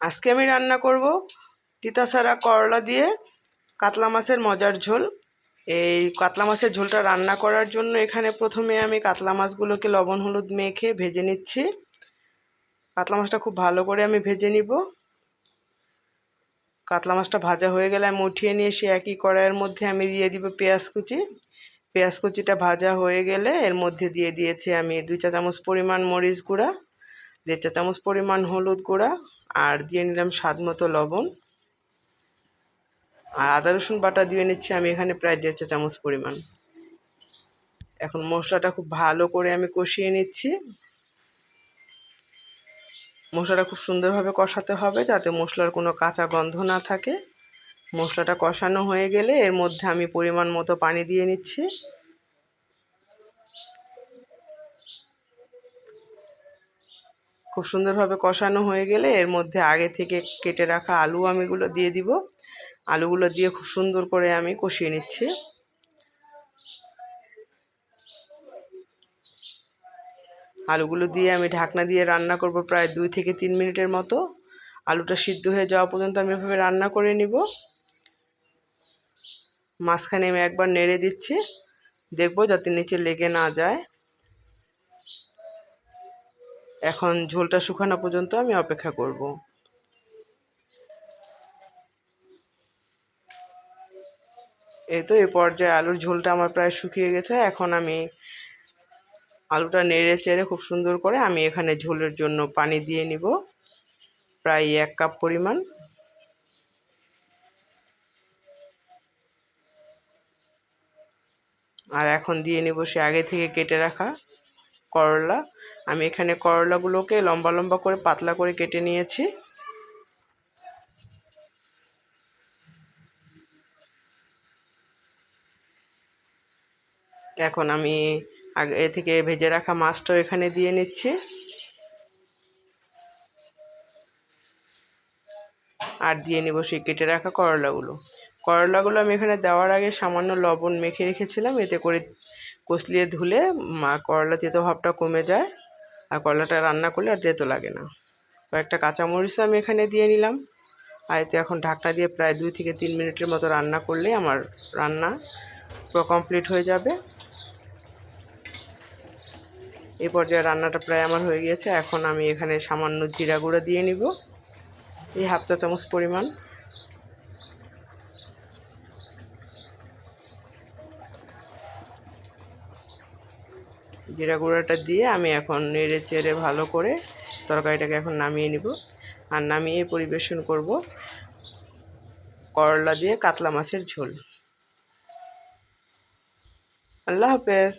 আজকে আমি রান্না করব তিতাসারা করলা দিয়ে কাতলা মাছের মজার ঝোল। এই কাতলা মাছের ঝোলটা রান্না করার জন্য এখানে প্রথমে আমি কাতলা মাছগুলোকে লবণ, হলুদ মেখে ভেজে নিচ্ছি। কাতলা মাছটা খুব ভালো করে আমি ভেজে নিব। কাতলা মাছটা ভাজা হয়ে গেলে আমি উঠিয়ে নিয়ে সে একই কড়াইয়ের মধ্যে আমি দিয়ে দিব পেঁয়াজ কুচি। পেঁয়াজ কুচিটা ভাজা হয়ে গেলে এর মধ্যে দিয়ে দিয়েছি আমি দুই চা চামচ পরিমাণ মরিচ গুঁড়া, দেড় চা চামচ পরিমাণ হলুদ গুঁড়া আর দিয়ে নিলাম স্বাদ মতো লবণ। আর আদা, রসুন বাটা দিয়ে নিচ্ছি, আমি এখানে প্রায় দেড় চা চামচ পরিমাণ। এখন মশলাটা খুব ভালো করে আমি কষিয়ে নিচ্ছি। মশলাটা খুব সুন্দরভাবে কষাতে হবে যাতে মশলার কোনো কাঁচা গন্ধ না থাকে। মশলাটা কষানো হয়ে গেলে এর মধ্যে আমি পরিমাণ মতো পানি দিয়ে নিচ্ছি। খুব সুন্দরভাবে কষানো হয়ে গেলে এর মধ্যে আগে থেকে কেটে রাখা আলু আমিগুলো দিয়ে দিব। আলুগুলো দিয়ে খুব সুন্দর করে আমি কষিয়ে নিচ্ছি। আলুগুলো দিয়ে আমি ঢাকনা দিয়ে রান্না করব প্রায় দুই থেকে তিন মিনিটের মতো। আলুটা সিদ্ধ হয়ে যাওয়া পর্যন্ত আমি এভাবে রান্না করে নিব। মাঝখানে আমি একবার নেড়ে দিচ্ছি। দেখব যাতে নিচে লেগে না যায়। এখন ঝোলটা শুকানো পর্যন্ত আমি অপেক্ষা করব। এই তো এই পর্যায়ে আলুর ঝোলটা আমার প্রায় শুকিয়ে গেছে। এখন আমি আলুটা নেড়ে চেড়ে খুব সুন্দর করে আমি এখানে ঝোলের জন্য পানি দিয়ে নিব, প্রায় এক কাপ পরিমাণ। আর এখন দিয়ে নিব সে আগে থেকে কেটে রাখা করলা। আমি এখানে করলাগুলোকে লম্বা লম্বা করে পাতলা করে কেটে নিয়েছি। এখন আমি আগে থেকে ভেজে রাখা মাছটাও এখানে দিয়ে নিচ্ছি। আর দিয়ে নিব সেই কেটে রাখা করলাগুলো। করলাগুলো আমি এখানে দেওয়ার আগে সামান্য লবণ মেখে রেখেছিলাম, এতে করে কষলিয়ে ধুলে করলা তেতো ভাবটা কমে যায়। আর করলাটা রান্না করলে আর তেতো লাগে না। কয়েকটা কাঁচামরিচ আমি এখানে দিয়ে নিলাম। আর এতে এখন ঢাকনা দিয়ে প্রায় দুই থেকে তিন মিনিটের মতো রান্না করলেই আমার রান্না পুরো কমপ্লিট হয়ে যাবে। এই পর্যায়ে রান্নাটা প্রায় আমার হয়ে গিয়েছে। এখন আমি এখানে সামান্য জিরা গুঁড়ো দিয়ে নিব। এই হাফ চা চামচ পরিমাণ। জিরা গুঁড়াটা দিয়ে আমি এখন নেড়ে চেড়ে ভালো করে তরকারিটাকে এখন নামিয়ে নিব। আর নামিয়ে পরিবেশন করব করলা দিয়ে কাতলা মাছের ঝোল। আল্লাহ হাফেজ।